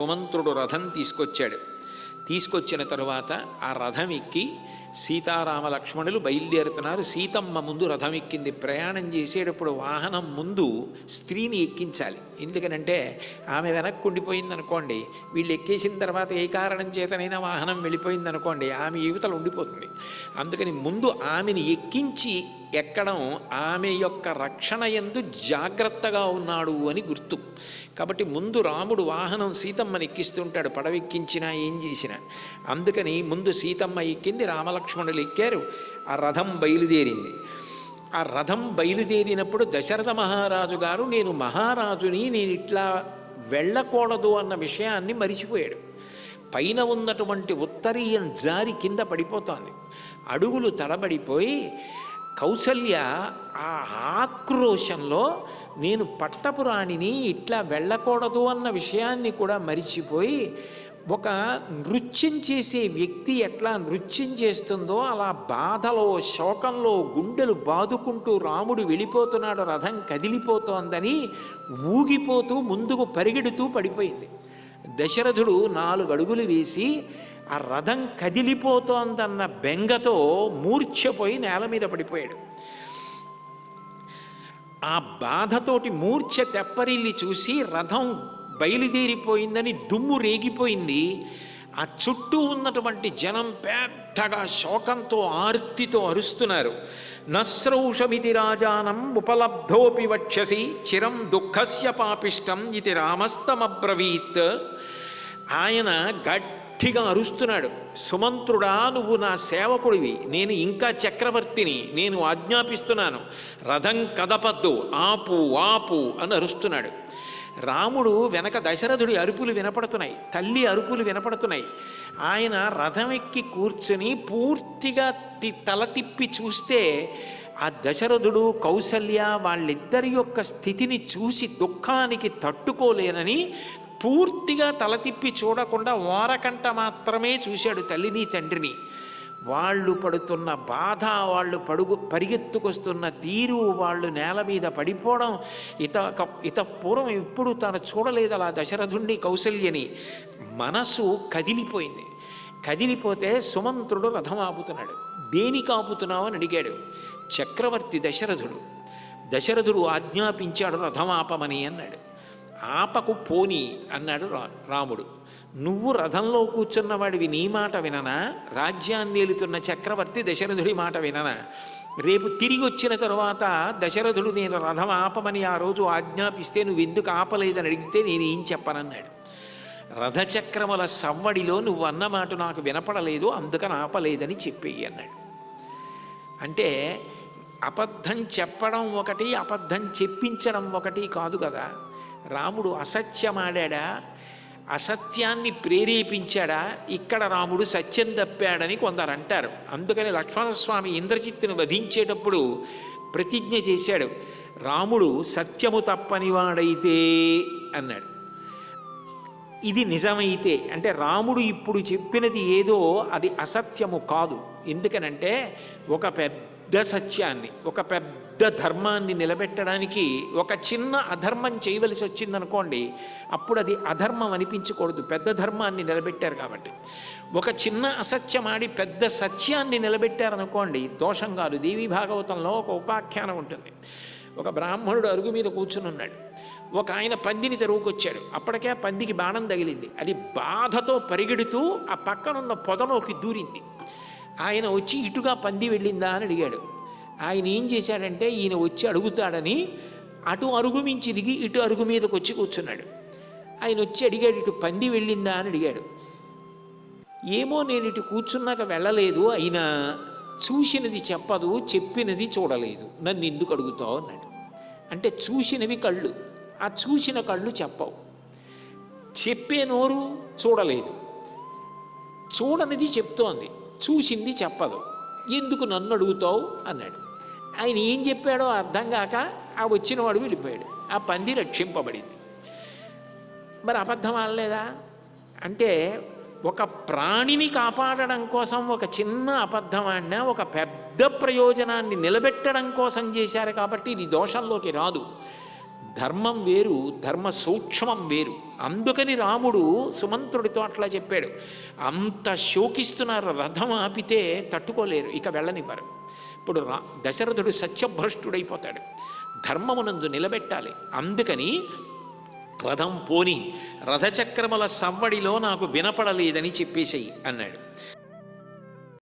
సుమంత్రుడు రథం తీసుకొచ్చాడు. తీసుకొచ్చిన తరువాత ఆ రథం ఎక్కి సీతారామ లక్ష్మణులు బయలుదేరుతున్నారు. సీతమ్మ ముందు రథం ఎక్కింది ప్రయాణం చేసేటప్పుడు వాహనం ముందు స్త్రీని ఎక్కించాలి. ఎందుకనంటే ఆమె వెనక్కి ఉండిపోయింది అనుకోండి వీళ్ళు ఎక్కేసిన తర్వాత ఏ కారణం చేతనైనా వాహనం వెళ్ళిపోయింది అనుకోండి ఆమె యువతలు ఉండిపోతుంది. అందుకని ముందు ఆమెని ఎక్కించి ఎక్కడం ఆమె యొక్క రక్షణ ఎందు జాగ్రత్తగా ఉన్నాడు అని గుర్తు. కాబట్టి ముందు రాముడు వాహనం సీతమ్మని ఎక్కిస్తుంటాడు. పడవెక్కించినా ఏం చేసినా. అందుకని ముందు సీతమ్మ ఎక్కింది రామల రామలక్ష్మణులు ఎక్కారు. ఆ రథం బయలుదేరింది. ఆ రథం బయలుదేరినప్పుడు దశరథ మహారాజు గారు నేను మహారాజుని నేను ఇట్లా వెళ్ళకూడదు అన్న విషయాన్ని మరిచిపోయాడు. పైన ఉన్నటువంటి ఉత్తరీయం జారి కింద పడిపోతోంది. అడుగులు తడబడిపోయి కౌసల్య ఆ ఆక్రోశంలో నేను పట్టపురాణిని ఇట్లా వెళ్ళకూడదు అన్న విషయాన్ని కూడా మరిచిపోయి ఒక నృత్యం చేసే వ్యక్తి ఎట్లా నృత్యం చేస్తుందో అలా బాధలో శోకంలో గుండెలు బాదుకుంటూ రాముడు వెళ్ళిపోతున్నాడు రథం కదిలిపోతోందని ఊగిపోతూ ముందుకు పరిగెడుతూ పడిపోయింది. దశరథుడు నాలుగు అడుగులు వేసి ఆ రథం కదిలిపోతోందన్న బెంగతో మూర్ఛపోయి నేల మీద పడిపోయాడు. ఆ బాధతోటి మూర్ఛ తెప్పరిల్లి చూసి రథం బయలుదేరిపోయిందని దుమ్ము రేగిపోయింది. ఆ చుట్టూ ఉన్నటువంటి జనం పెద్దగా శోకంతో ఆర్తితో అరుస్తున్నారు. నస్రౌషమితి రాజానం ఉపలబ్ధోపి వక్షసి చిరం దుఃఖస్య పాపిష్టం ఇది రామస్తమబ్రవీత్. ఆయన గట్టిగా అరుస్తున్నాడు. సుమంత్రుడా నువ్వు నా సేవకుడివి. నేను ఇంకా చక్రవర్తిని. నేను ఆజ్ఞాపిస్తున్నాను. రథం కదపద్దు. ఆపు ఆపు అని అరుస్తున్నాడు. రాముడు వెనక దశరథుడి అరుపులు వినపడుతున్నాయి తల్లి అరుపులు వినపడుతున్నాయి. ఆయన రథం ఎక్కి కూర్చుని పూర్తిగా తి- తల తిప్పి చూస్తే ఆ దశరథుడు కౌసల్య వాళ్ళిద్దరి యొక్క స్థితిని చూసి దుఃఖానికి తట్టుకోలేనని పూర్తిగా తల తిప్పి చూడకుండా ఓరకంట మాత్రమే చూశాడు తల్లిని తండ్రిని. వాళ్ళు పడుతున్న బాధ వాళ్ళు పడుగు పరిగెత్తుకొస్తున్న తీరు వాళ్ళు నేల మీద పడిపోవడం ఇత ఇత పూర్వం ఎప్పుడు తను చూడలేదు అలా దశరథుణ్ణి కౌసల్యని. మనసు కదిలిపోయింది. కదిలిపోతే సుమంత్రుడు రథం ఆపుతున్నాడు. దేనికి ఆపుతున్నావు అని అడిగాడు. చక్రవర్తి దశరథుడు. దశరథుడు ఆజ్ఞాపించాడు రథం ఆపమని అన్నాడు. ఆపకు పోని అన్నాడు రా రాముడు. నువ్వు రథంలో కూర్చున్నవాడివి నీ మాట విననా? రాజ్యాన్ని ఏలుతున్న చక్రవర్తి దశరథుడి మాట విననా? రేపు తిరిగి వచ్చిన తరువాత దశరథుడు నేను రథం ఆపమని ఆ రోజు ఆజ్ఞాపిస్తే నువ్వు ఎందుకు ఆపలేదని అడిగితే నేను ఏం చెప్పనన్నాడు. రథచక్రముల సవ్వడిలో నువ్వు అన్న మాట నాకు వినపడలేదు అందుకని ఆపలేదని చెప్పేయి అన్నాడు. అంటే అబద్ధం చెప్పడం ఒకటి అబద్ధం చెప్పించడం ఒకటి కాదు కదా. రాముడు అసత్యమాడా అసత్యాన్ని ప్రేరేపించాడా? ఇక్కడ రాముడు సత్యం తప్పాడని కొందరు అంటారు. అందుకని లక్ష్మణస్వామి ఇంద్రజిత్తును వధించేటప్పుడు ప్రతిజ్ఞ చేశాడు. రాముడు సత్యము తప్పనివాడైతే అన్నాడు. ఇది నిజమైతే అంటే రాముడు ఇప్పుడు చెప్పినది ఏదో అది అసత్యము కాదు. ఎందుకనంటే ఒక పెద్ద పెద్ద సత్యాన్ని ఒక పెద్ద ధర్మాన్ని నిలబెట్టడానికి ఒక చిన్న అధర్మం చేయవలసి వచ్చిందనుకోండి అప్పుడు అది అధర్మం అనిపించకూడదు. పెద్ద ధర్మాన్ని నిలబెట్టారు కాబట్టి. ఒక చిన్న అసత్యం ఆడి పెద్ద సత్యాన్ని నిలబెట్టారనుకోండి దోషం కాదు. దేవీ భాగవతంలో ఒక ఉపాఖ్యానం ఉంటుంది. ఒక బ్రాహ్మణుడు అరుగు మీద కూర్చుని ఉన్నాడు. ఒక ఆయన పందిని తెరువుకొచ్చాడు. అప్పటికే ఆ పందికి బాణం తగిలింది. అది బాధతో పరిగెడుతూ ఆ పక్కనున్న పొదలోకి దూరింది. ఆయన వచ్చి ఇటుగా పంది వెళ్ళిందా అని అడిగాడు. ఆయన ఏం చేశాడంటే ఈయన వచ్చి అడుగుతాడని అటు అరుగు మించి దిగి ఇటు అరుగు మీదకి వచ్చి కూర్చున్నాడు. ఆయన వచ్చి అడిగాడు ఇటు పంది వెళ్ళిందా? అని అడిగాడు. ఏమో నేను ఇటు కూర్చున్నాక వెళ్ళలేదు అయినా చూసినది చెప్పదు చెప్పినది చూడలేదు. నన్ను ఎందుకు అడుగుతావు? అన్నాడు. అంటే చూసినవి కళ్ళు. ఆ చూసిన కళ్ళు చెప్పవు. చెప్పే నోరు చూడలేదు. చూడనిది చెప్తోంది. చూసింది చెప్పదు. ఎందుకు నన్ను అడుగుతావు? అన్నాడు. ఆయన ఏం చెప్పాడో అర్థం కాక ఆ వచ్చినవాడు వెళ్ళిపోయాడు. ఆ పంది రక్షింపబడింది. మరి అబద్ధం ఆడలేదా? అంటే ఒక ప్రాణిని కాపాడడం కోసం ఒక చిన్న అబద్ధం ఆడినా ఒక పెద్ద ప్రయోజనాన్ని నిలబెట్టడం కోసం చేశారు కాబట్టి ఇది దోషంలోకి రాదు. ధర్మం వేరు ధర్మ సూక్ష్మం వేరు. అందుకని రాముడు సుమంత్రుడితో అట్లా చెప్పాడు. అంత శోకిస్తున్నారు రథం ఆపితే తట్టుకోలేరు ఇక వెళ్ళనివ్వరు. ఇప్పుడు రా దశరథుడు సత్యభ్రష్టుడైపోతాడు. ధర్మమునందు నిలబెట్టాలి. అందుకని రథం పోని రథచక్రముల సవ్వడిలో నాకు వినపడలేదని చెప్పేసేయి అన్నాడు.